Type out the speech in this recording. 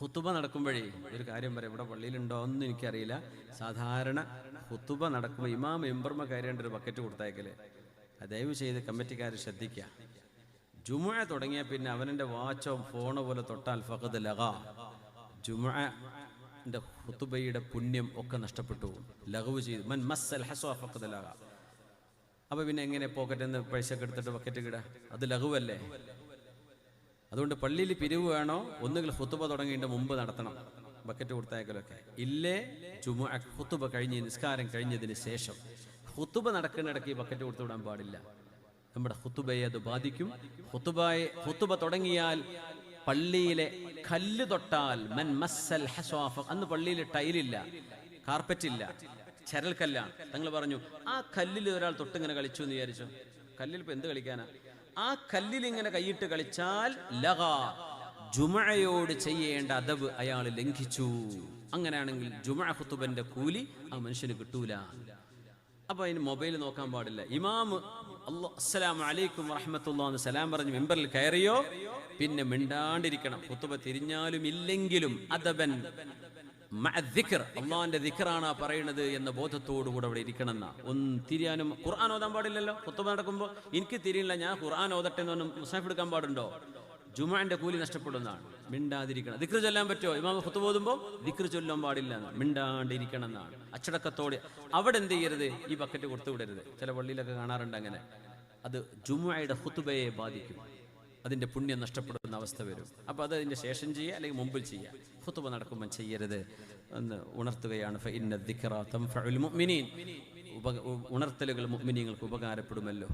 ഹുത്തുബ നടക്കുമ്പോഴേ ഒരു കാര്യം പറയാം. ഇവിടെ പള്ളിയിലുണ്ടോ എന്ന് എനിക്കറിയില്ല. സാധാരണ ഹുത്തുബ നടക്കുമ്പോൾ ഇമാം എംബർമ കയറേണ്ട ഒരു ബക്കറ്റ് കൊടുത്തയക്കൽ. ദയവ് ചെയ്ത് കമ്മിറ്റിക്കാർ ശ്രദ്ധിക്കുക ജുമുഅ തുടങ്ങിയ പിന്നെ അവനെന്റെ വാച്ചോ ഫോണോ പോലെ തൊട്ടാൽ ഫഹദ് ലഹ ജുമുഅന്റെ ഹുത്തുബയുടെ പുണ്യം ഒക്കെ നഷ്ടപ്പെട്ടു. ലഹവ് ചെയ്തു. മൻ മസ്സൽ ഹസോ ഫഖദ് ലഗ. അപ്പോൾ പിന്നെ എങ്ങനെ പോക്കറ്റിൽ നിന്ന് പൈസ ഒക്കെ എടുത്തിട്ട് ബക്കറ്റ് കിട അത് ലഘുവല്ലേ അതുകൊണ്ട് പള്ളിയിൽ പിരിവ് വേണോ? ഒന്നുകിൽ ഹുത്തുബ തുടങ്ങേണ്ട മുമ്പ് നടത്തണം. ബക്കറ്റ് കൊടുത്തയക്കലൊക്കെ. ഇല്ലേ? ചുമ ഹുത്തുബ കഴിഞ്ഞ് നിസ്കാരം കഴിഞ്ഞതിന് ശേഷം. ഹുത്തുബ നടക്കുന്നിടയ്ക്ക് ബക്കറ്റ് കൊടുത്തു വിടാൻ പാടില്ല. നമ്മുടെ ഹുത്തുബയെ അത് ബാധിക്കും. ഹുത്തുബയെ ഹുത്തുബ തുടങ്ങിയാൽ പള്ളിയിലെ കല്ല് തൊട്ടാൽ മൻ മസ്സൽ അന്ന് പള്ളിയിൽ ടൈലില്ല കാർപ്പറ്റില്ല ചരൽക്കല്ലാണ്. തങ്ങൾ പറഞ്ഞു ആ കല്ലിൽ ഒരാൾ തൊട്ടിങ്ങനെ കളിച്ചു എന്ന് വിചാരിച്ചു. കല്ലിൽ ഇപ്പൊ എന്ത് കളിക്കാനാ? ആ കല്ലിൽ ഇങ്ങനെ കൈയിട്ട് കളിച്ചാൽ ലഹ ജുമഴയോട് ചെയ്യേണ്ട അദബ് അയാൾ ലംഘിച്ചു. അങ്ങനെയാണെങ്കിൽ ജുമഴ ഖുത്തുബന്റെ കൂലി ആ മനുഷ്യന് കിട്ടൂല. അപ്പൊ അതിന് മൊബൈൽ നോക്കാൻ പാടില്ല. ഇമാം അസ്സലാം അലൈക്കും വറഹമത്തുള്ള സലാം പറഞ്ഞ് മെമ്പറിൽ കയറിയോ? പിന്നെ മിണ്ടാണ്ടിരിക്കണം. കുത്തുബ തിരിഞ്ഞാലും ഇല്ലെങ്കിലും അദബൻ അള്ളാന്റെ ദിക്കറാണ് പറയുന്നത് എന്ന ബോധത്തോടു കൂടെ അവിടെ ഇരിക്കണം ഒന്ന് തിരിയാനും ഖുർആൻ ഓതാൻ പാടില്ലല്ലോ? കുത്തുബ നടക്കുമ്പോൾ എനിക്ക് തിരിയില്ല ഞാൻ ഖുർആൻ ഓതട്ടെ എന്ന് മുസാഫ് എടുക്കാൻ പാടുണ്ടോ? ജുമാന്റെ കൂലി നഷ്ടപ്പെടുന്നതാണ്. മിണ്ടാതിരിക്കണം. ദിക്ർ ചൊല്ലാൻ പറ്റുമോ? ഇമാം കുത്തു ഓതുമ്പോൾ ദിക്ർ ചൊല്ലാൻ പാടില്ല മിണ്ടാണ്ടിരിക്കണം എന്നാണ് അച്ചടക്കത്തോടെ. അവിടെ എന്ത് ചെയ്യരുത്? ഈ ബക്കറ്റ് കൊടുത്തു വിടരുത്. ചില പള്ളിയിലൊക്കെ കാണാറുണ്ട് അങ്ങനെ. അത് ജുമുഅയുടെ ഹുത്തുബയെ ബാധിക്കും. അതിന്റെ പുണ്യം നഷ്ടപ്പെടുന്ന അവസ്ഥ വരും. അപ്പോൾ അത് അതിന്റെ ശേഷം ചെയ്യുക അല്ലെങ്കിൽ മുമ്പിൽ ചെയ്യുക. ഖുത്തുബ നടക്കുമ്പോൾ ചെയ്യരുത്. എന്ന് ഉണർത്തുകയാണ്. ഫഇന്ന തം മുഅ്മിനീൻ. ഉണർത്തലുകൾ മുഅ്മിനീങ്ങൾക്ക് ഉപകാരപ്പെടുമല്ലോ.